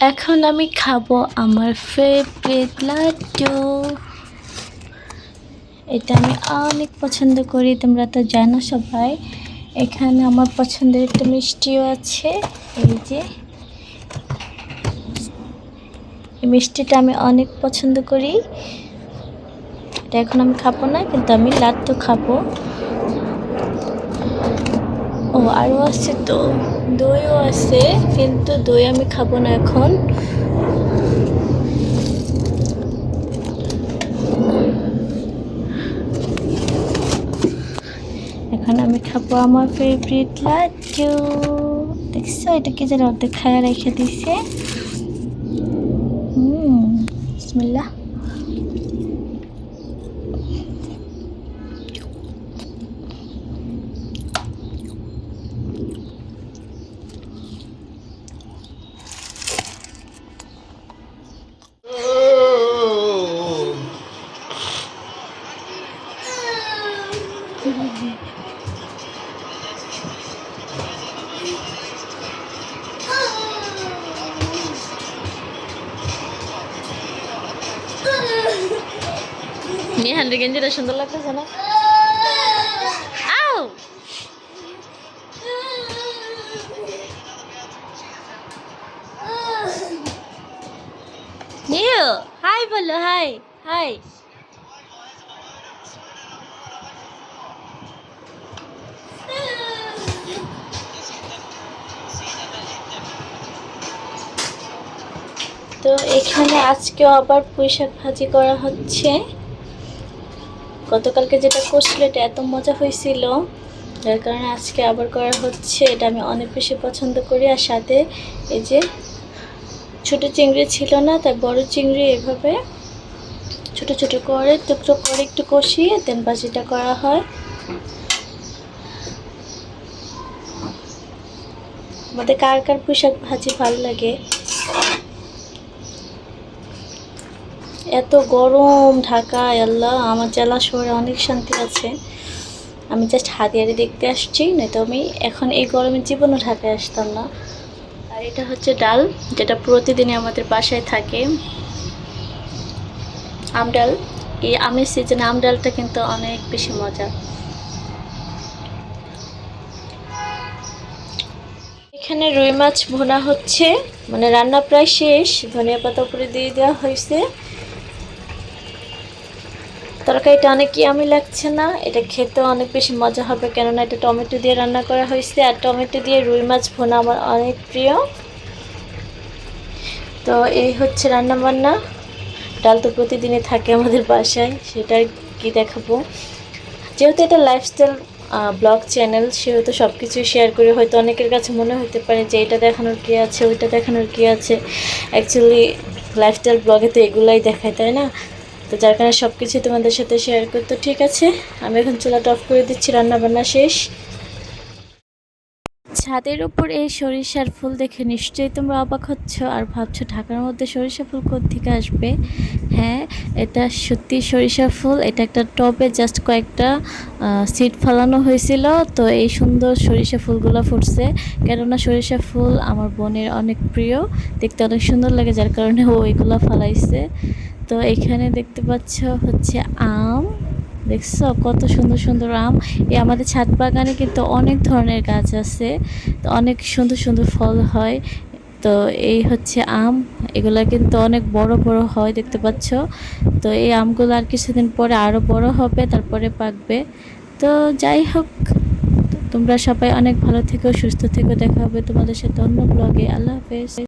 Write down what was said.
এখন আমি খাব আমার ফেভারিট লাড্ডু। এটা আমি অনেক পছন্দ করি, তোমরা তো জানো সবাই। এখানে আমার পছন্দের একটা মিষ্টিও আছে, এই যে। মিষ্টিটা আমি অনেক পছন্দ করি। এটা এখন আমি খাব না, কিন্তু আমি লাড্ডু খাব। ও আরও আছে তো। দইও আছে, কিন্তু দই আমি খাব না এখন। এখন আমি খাব আমার ফেভারিট লাড্ডু। দেখছ এটা কি যেন অর্ধেক খায়া রেখে দিছে হুম, বিসমিল্লাহ। নিহান গেঞ্জিটা সুন্দর লাগতেছে না আও হাই বলো হাই হাই তো এখানে আজকেও আবার পুঁইশাক ভাজি করা হচ্ছে। গতকালকে যেটা করছিল, এটা এত মজা হয়েছিল। যার কারণে আজকে আবার করা হচ্ছে, এটা আমি অনেক বেশি পছন্দ করি। আর সাথে এই যে ছোট চিংড়ি ছিল না তাই বড় চিংড়ি এভাবে ছোট ছোট করে, টুকরো করে একটু কষিয়ে দেন ভাজিটা করা হয়। আমাদের কার কার পোশাক ভাজি ভালো লাগে? এত গরম ঢাকায়, আল্লাহ, আমার জেলা শহরে অনেক শান্তি আছে। আমি জাস্ট হাতিয়ারে দেখতে আসছি, নয়তো আমি এখন এই গরমের জীবনও ঢাকায় আসতাম না। আর এটা হচ্ছে ডাল, যেটা প্রতিদিনই আমাদের বাসায় থাকে। আম ডাল, এই আমের সিজনে আম ডালটা কিন্তু অনেক বেশি মজা। এখানে রুই মাছ ভোনা হচ্ছে মানে রান্না প্রায় শেষ, ধনিয়া পাতা উপরে দিয়ে দেওয়া হয়েছে। তরকারিটা অনেক ইয়ামি লাগছে না। এটা খেতে অনেক বেশি মজা হবে কেননা এটা টমেটো দিয়ে রান্না করা হয়েছে। আর টমেটো দিয়ে রুই মাছ ভোনা আমার অনেক প্রিয়। তো এই হচ্ছে রান্না বান্না ডাল তো প্রতিদিনই থাকে আমাদের বাসায় সেটা কি দেখাবো। যেহেতু এটা লাইফস্টাইল ব্লগ চ্যানেল সেহেতু সব কিছুই শেয়ার করে। হয়তো অনেকের কাছে মনে হতে পারে যে এটা দেখানোর কী আছে, ওইটা দেখানোর কী আছে। অ্যাকচুয়ালি লাইফস্টাইল ব্লগে তো এগুলাই দেখায়, তাই না? তো যার কারণে সব কিছুই তোমাদের সাথে শেয়ার করতে ঠিক আছে। আমি এখন চুলাটা অফ করে দিচ্ছি, রান্নাবান্না শেষ। ছাদের উপর এই সরিষার ফুল দেখে নিশ্চয়ই তোমরা অবাক হচ্ছ আর ভাবছ ঢাকার মধ্যে সরিষা ফুল থেকে আসবে? হ্যাঁ এটা সত্যি সরিষা ফুল। এটা একটা টবে জাস্ট কয়েকটা সিট ফালানো হয়েছিল। তো এই সুন্দর সরিষা ফুলগুলো ফুটছে। কেননা সরিষা ফুল আমার বোনের অনেক প্রিয়। দেখতে অনেক সুন্দর লাগে, যার কারণে ও ওইগুলো ফালাইছে। তো এখানে দেখতে পাচ্ছ হচ্ছে আম। দেখছ? কত সুন্দর সুন্দর আম। এই আমাদের ছাদ বাগানে কিন্তু অনেক ধরনের গাছ আছে। তো অনেক সুন্দর সুন্দর ফল হয়। তো এই হচ্ছে আম। এগুলো কিন্তু অনেক বড় বড় হয় দেখতে পাচ্ছ। তো এই আমগুলো আর কিছুদিন পরে আরও বড় হবে, তারপরে পাকবে। তো যাই হোক, তোমরা সবাই অনেক ভালো থেকো, সুস্থ থেকো। দেখা হবে তোমাদের সাথে অন্য ব্লগে আল্লাহ হাফেজ।